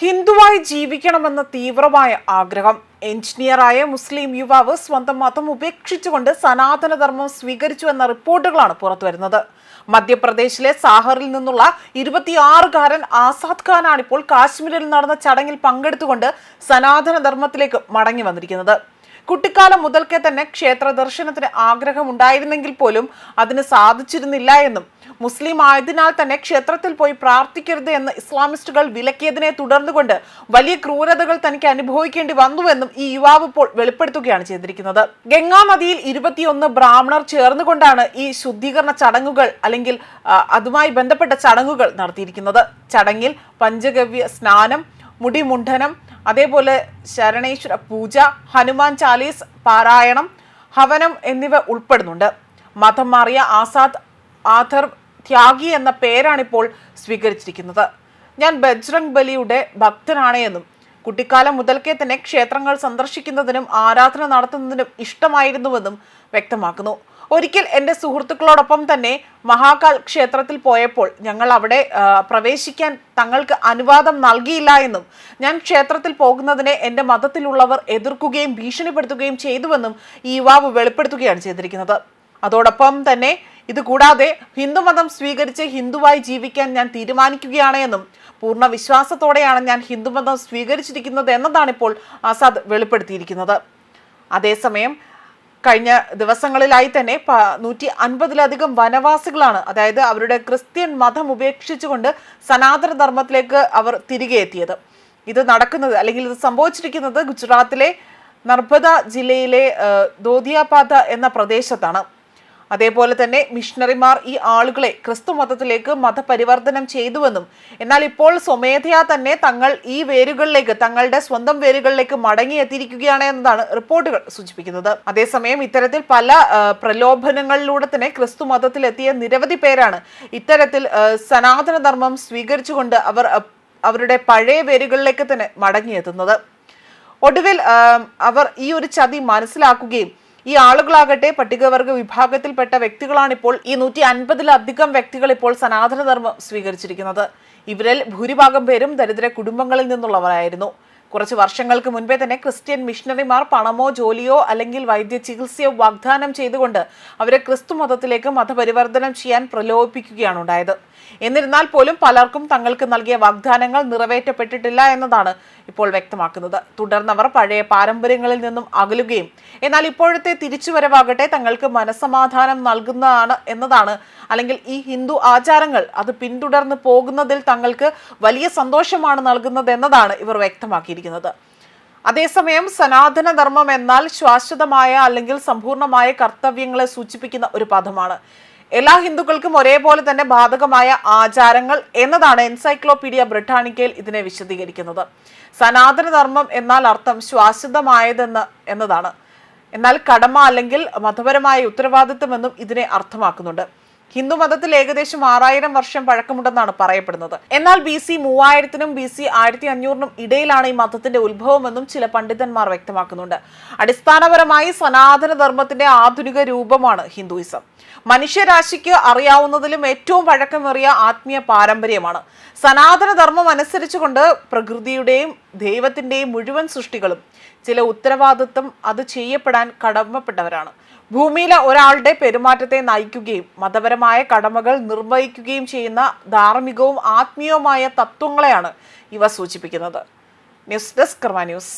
ഹിന്ദുവായി ജീവിക്കണമെന്ന തീവ്രമായ ആഗ്രഹം. എഞ്ചിനീയറായ മുസ്ലിം യുവാവ് സ്വന്തം മതം ഉപേക്ഷിച്ചുകൊണ്ട് സനാതനധർമ്മം സ്വീകരിച്ചു എന്ന റിപ്പോർട്ടുകളാണ് പുറത്തുവരുന്നത്. മധ്യപ്രദേശിലെ സാഹറിൽ നിന്നുള്ള ഇരുപത്തിയാറുകാരൻ ആസാദ് ഖാനാണ് ഇപ്പോൾ കാശ്മീരിൽ നടന്ന ചടങ്ങിൽ പങ്കെടുത്തുകൊണ്ട് സനാതനധർമ്മത്തിലേക്ക് മടങ്ങി വന്നിരിക്കുന്നത്. കുട്ടിക്കാലം മുതൽക്കേ തന്നെ ക്ഷേത്ര ദർശനത്തിന് ആഗ്രഹമുണ്ടായിരുന്നെങ്കിൽ പോലും അതിന് സാധിച്ചിരുന്നില്ല എന്നും മുസ്ലിം ആയതിനാൽ തന്നെ ക്ഷേത്രത്തിൽ പോയി പ്രാർത്ഥിക്കരുത് എന്ന് ഇസ്ലാമിസ്റ്റുകൾ വിലക്കിയതിനെ തുടർന്നുകൊണ്ട് വലിയ ക്രൂരതകൾ തനിക്ക് അനുഭവിക്കേണ്ടി വന്നുവെന്നും ഈ യുവാവ് ഇപ്പോൾ വെളിപ്പെടുത്തുകയാണ് ചെയ്തിരിക്കുന്നത്. ഗംഗാ നദിയിൽ ഇരുപത്തിയൊന്ന് ബ്രാഹ്മണർ ചേർന്നുകൊണ്ടാണ് ഈ ശുദ്ധീകരണ ചടങ്ങുകൾ അല്ലെങ്കിൽ അതുമായി ബന്ധപ്പെട്ട ചടങ്ങുകൾ നടത്തിയിരിക്കുന്നത്. ചടങ്ങിൽ പഞ്ചഗവ്യ സ്നാനം മുടിമുണ്ഠനം അതേപോലെ ശരണേശ്വര പൂജ ഹനുമാൻ ചാലീസ് പാരായണം ഹവനം എന്നിവ ഉൾപ്പെടുന്നുണ്ട്. മതം മാറിയ ആസാദ് ആഥർ ത്യാഗി എന്ന പേരാണിപ്പോൾ സ്വീകരിച്ചിരിക്കുന്നത്. ഞാൻ ബജ്രംഗ് ബലിയുടെ ഭക്തനാണ് എന്നും കുട്ടിക്കാലം മുതൽക്കേ തന്നെ ക്ഷേത്രങ്ങൾ സന്ദർശിക്കുന്നതിനും ആരാധന നടത്തുന്നതിനും ഇഷ്ടമായിരുന്നുവെന്നും വ്യക്തമാക്കുന്നു. ഒരിക്കൽ എന്റെ സുഹൃത്തുക്കളോടൊപ്പം തന്നെ മഹാകാൽ ക്ഷേത്രത്തിൽ പോയപ്പോൾ ഞങ്ങൾ അവിടെ പ്രവേശിക്കാൻ തങ്ങൾക്ക് അനുവാദം നൽകിയില്ല എന്നും ഞാൻ ക്ഷേത്രത്തിൽ പോകുന്നതിനെ എന്റെ മതത്തിലുള്ളവർ എതിർക്കുകയും ഭീഷണിപ്പെടുത്തുകയും ചെയ്തുവെന്നും ഈ യുവാവ് വെളിപ്പെടുത്തുകയാണ് ചെയ്തിരിക്കുന്നത്. അതോടൊപ്പം തന്നെ ഇത് കൂടാതെ ഹിന്ദുമതം സ്വീകരിച്ച് ഹിന്ദുവായി ജീവിക്കാൻ ഞാൻ തീരുമാനിക്കുകയാണ് എന്നും പൂർണ വിശ്വാസത്തോടെയാണ് ഞാൻ ഹിന്ദുമതം സ്വീകരിച്ചിരിക്കുന്നത് എന്നതാണ് ഇപ്പോൾ ആസാദ് വെളിപ്പെടുത്തിയിരിക്കുന്നത്. അതേസമയം കഴിഞ്ഞ ദിവസങ്ങളിലായി തന്നെ നൂറ്റി അൻപതിലധികം വനവാസികളാണ് അതായത് അവരുടെ ക്രിസ്ത്യൻ മതം ഉപേക്ഷിച്ചുകൊണ്ട് സനാതന ധർമ്മത്തിലേക്ക് അവർ തിരികെ എത്തിയത്. ഇത് നടക്കുന്നത് അല്ലെങ്കിൽ ഇത് സംഭവിച്ചിരിക്കുന്നത് ഗുജറാത്തിലെ നർബദ ജില്ലയിലെ ദോതിയാപാത എന്ന പ്രദേശത്താണ്. അതേപോലെ തന്നെ മിഷണറിമാർ ഈ ആളുകളെ ക്രിസ്തു മതത്തിലേക്ക് മതപരിവർത്തനം ചെയ്തുവെന്നും എന്നാൽ ഇപ്പോൾ സ്വമേധയാ തന്നെ തങ്ങൾ ഈ വേരുകളിലേക്ക് തങ്ങളുടെ സ്വന്തം വേരുകളിലേക്ക് മടങ്ങിയെത്തിയിരിക്കുകയാണ് എന്നതാണ് റിപ്പോർട്ടുകൾ സൂചിപ്പിക്കുന്നത്. അതേസമയം ഇത്തരത്തിൽ പല പ്രലോഭനങ്ങളിലൂടെ തന്നെ ക്രിസ്തു മതത്തിലെത്തിയ നിരവധി പേരാണ് ഇത്തരത്തിൽ സനാതനധർമ്മം സ്വീകരിച്ചുകൊണ്ട് അവർ അവരുടെ പഴയ വേരുകളിലേക്ക് തന്നെ മടങ്ങിയെത്തുന്നത്. ഒടുവിൽ അവർ ഈ ഒരു ചതി മനസ്സിലാക്കുകയും ഈ ആളുകളാകട്ടെ പട്ടികവർഗ വിഭാഗത്തിൽപ്പെട്ട വ്യക്തികളാണിപ്പോൾ ഈ നൂറ്റി അൻപതിലധികം വ്യക്തികൾ ഇപ്പോൾ സനാതനധർമ്മം സ്വീകരിച്ചിരിക്കുന്നത്. ഇവരിൽ ഭൂരിഭാഗം പേരും ദരിദ്ര കുടുംബങ്ങളിൽ നിന്നുള്ളവരായിരുന്നു. കുറച്ച് വർഷങ്ങൾക്ക് മുൻപേ തന്നെ ക്രിസ്ത്യൻ മിഷണറിമാർ പണമോ ജോലിയോ അല്ലെങ്കിൽ വൈദ്യ ചികിത്സയോ വാഗ്ദാനം ചെയ്തുകൊണ്ട് അവരെ ക്രിസ്തു മതത്തിലേക്ക് മതപരിവർത്തനം ചെയ്യാൻ പ്രലോഭിപ്പിക്കുകയാണ് ഉണ്ടായത്. എന്നിരുന്നാൽ പോലും പലർക്കും തങ്ങൾക്ക് നൽകിയ വാഗ്ദാനങ്ങൾ നിറവേറ്റപ്പെട്ടിട്ടില്ല എന്നതാണ് ഇപ്പോൾ വ്യക്തമാക്കുന്നത്. തുടർന്നവർ പഴയ പാരമ്പര്യങ്ങളിൽ നിന്നും അകലുകയും എന്നാൽ ഇപ്പോഴത്തെ തിരിച്ചുവരവാകട്ടെ തങ്ങൾക്ക് മനസ്സമാധാനം നൽകുന്നതാണ് എന്നതാണ്. അല്ലെങ്കിൽ ഈ ഹിന്ദു ആചാരങ്ങൾ അത് പിന്തുടർന്ന് പോകുന്നതിൽ തങ്ങൾക്ക് വലിയ സന്തോഷമാണ് നൽകുന്നത് എന്നതാണ് ഇവർ വ്യക്തമാക്കിയിരിക്കുന്നത് അതേസമയം സനാതനധർമ്മം എന്നാൽ ശാശ്വതമായ അല്ലെങ്കിൽ സമ്പൂർണമായ കർത്തവ്യങ്ങളെ സൂചിപ്പിക്കുന്ന ഒരു പദമാണ്. എല്ലാ ഹിന്ദുക്കൾക്കും ഒരേപോലെ തന്നെ ബാധകമായ ആചാരങ്ങൾ എന്നതാണ് എൻസൈക്ലോപീഡിയ ബ്രിട്ടാനിക്കയിൽ ഇതിനെ വിശദീകരിക്കുന്നത്. സനാതനധർമ്മം എന്നാൽ അർത്ഥം ശാശ്വതമായതെന്ന് എന്നതാണ്. എന്നാൽ കടമ അല്ലെങ്കിൽ മതപരമായ ഉത്തരവാദിത്വമെന്നും ഇതിനെ അർത്ഥമാക്കുന്നുണ്ട്. ഹിന്ദു മതത്തിൽ ഏകദേശം ആറായിരം വർഷം പഴക്കമുണ്ടെന്നാണ് പറയപ്പെടുന്നത്. എന്നാൽ ബി സി മൂവായിരത്തിനും ബി സി ആയിരത്തി അഞ്ഞൂറിനും ഇടയിലാണ് ഈ മതത്തിന്റെ ഉത്ഭവമെന്നും ചില പണ്ഡിതന്മാർ വ്യക്തമാക്കുന്നുണ്ട്. അടിസ്ഥാനപരമായി സനാതന ധർമ്മത്തിന്റെ ആധുനിക രൂപമാണ് ഹിന്ദുയിസം. മനുഷ്യരാശിക്ക് അറിയാവുന്നതിലും ഏറ്റവും പഴക്കമേറിയ ആത്മീയ പാരമ്പര്യമാണ്. സനാതന ധർമ്മം അനുസരിച്ചുകൊണ്ട് പ്രകൃതിയുടെയും ദൈവത്തിന്റെയും മുഴുവൻ സൃഷ്ടികളും ചില ഉത്തരവാദിത്വം അത് ചെയ്യപ്പെടാൻ കടമപ്പെട്ടവരാണ്. ഭൂമിയിലെ ഒരാളുടെ പെരുമാറ്റത്തെ നയിക്കുകയും മതപരമായ കടമകൾ നിർവഹിക്കുകയും ചെയ്യുന്ന ധാർമ്മികവും ആത്മീയവുമായ തത്വങ്ങളെയാണ് ഇവ സൂചിപ്പിക്കുന്നത്. News desk Karma news.